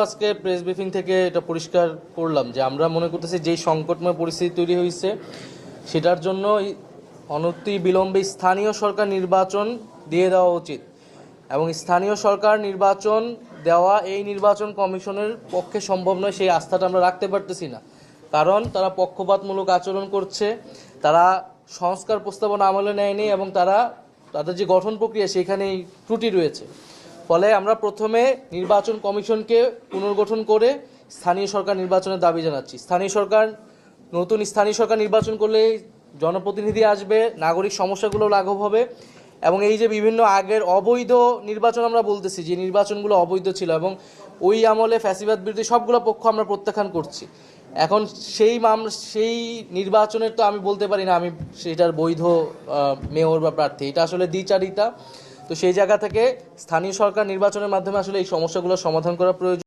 আজকে press briefing থেকে এটা পরিষ্কার করলাম যে আমরা মনে করতেছি যেই সংকটময় পরিস্থিতি তৈরি হয়েছে, সেটার জন্য অনতি বিলম্বে স্থানীয় সরকার নির্বাচন দিয়ে দেওয়া উচিত। এবং স্থানীয় সরকার নির্বাচন দেওয়া এই নির্বাচন কমিশনের পক্ষে সম্ভব নয়, সেই আস্থাটা আমরা রাখতে পারতেছি না। কারণ তারা পক্ষপাতমূলক আচরণ করছে, তারা সংস্কার প্রস্তাবনা আমলে নেয়নি এবং তারা, তাদের যে গঠন প্রক্রিয়া, সেখানেই ত্রুটি রয়েছে। ফলে আমরা প্রথমে নির্বাচন কমিশনকে পুনর্গঠন করে স্থানীয় সরকার নির্বাচনের দাবি জানাচ্ছি। স্থানীয় সরকার, নতুন স্থানীয় সরকার নির্বাচন করলে জনপ্রতিনিধি আসবে, নাগরিক সমস্যাগুলো লাঘব হবে এবং এই যে বিভিন্ন আগের অবৈধ নির্বাচন আমরা বলতেছি, যে নির্বাচনগুলো অবৈধ ছিল এবং ওই আমলে ফ্যাসিবাদ বিরোধী সবগুলো পক্ষ আমরা প্রত্যাখ্যান করছি। এখন সেই মাম, সেই নির্বাচনের তো আমি বলতে পারি না, আমি সেটার বৈধ মেয়র বা প্রার্থী, এটা আসলে দ্বিচারিতা। তো সেই জায়গা থেকে স্থানীয় সরকার নির্বাচনের মাধ্যমে আসলে এই সমস্যাগুলো সমাধান করা প্রয়োজন।